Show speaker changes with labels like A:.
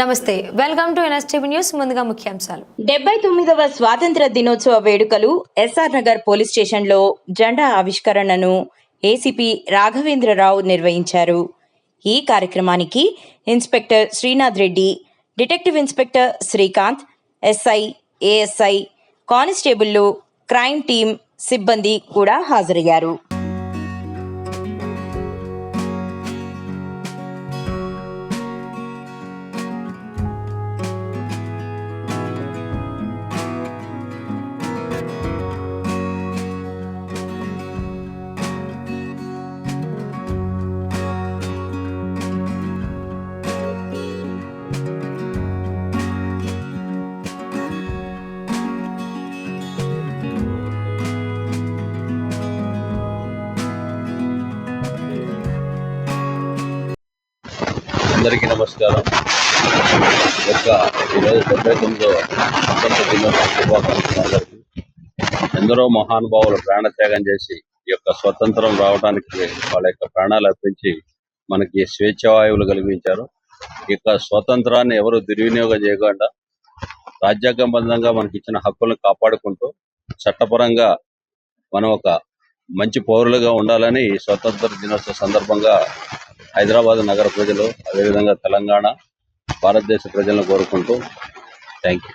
A: నమస్తే welcome to NSTV news. ముందుగా ముఖ్యాంశాలు.
B: డెబ్బై తొమ్మిదవ స్వాతంత్ర దినోత్సవ వేడుకలు ఎస్ఆర్ నగర్ పోలీస్ స్టేషన్లో జెండా ఆవిష్కరణను ఏసీపీ రాఘవేంద్రరావు నిర్వహించారు. ఈ కార్యక్రమానికి inspector Srinath Reddy detective inspector Srikanth SI ASI కానిస్టేబుళ్ళు crime team సిబ్బంది కూడా హాజరయ్యారు.
C: అందరికీ నమస్కారం. యొక్క ఈరోజు డెబ్బై తొమ్మిదో స్వతంత్ర దినోత్సవ శుభాకాంక్షలు అందరికీ ఎందరో మహానుభావులు ప్రాణత్యాగం చేసి ఈ యొక్క స్వతంత్రం రావడానికి వాళ్ళ యొక్క ప్రాణాలు అర్పించి మనకి స్వేచ్ఛవాయువులు కలిగించారు. ఈ యొక్క స్వతంత్రాన్ని ఎవరు దుర్వినియోగం చేయకుండా రాజ్యాంగబద్ధంగా మనకి ఇచ్చిన హక్కులను కాపాడుకుంటూ చట్టపరంగా మనం ఒక మంచి పౌరులుగా ఉండాలని స్వతంత్ర దినోత్సవ సందర్భంగా హైదరాబాద్ నగర ప్రజలు అదేవిధంగా తెలంగాణ భారతదేశ ప్రజలను కోరుకుంటూ థ్యాంక్ యూ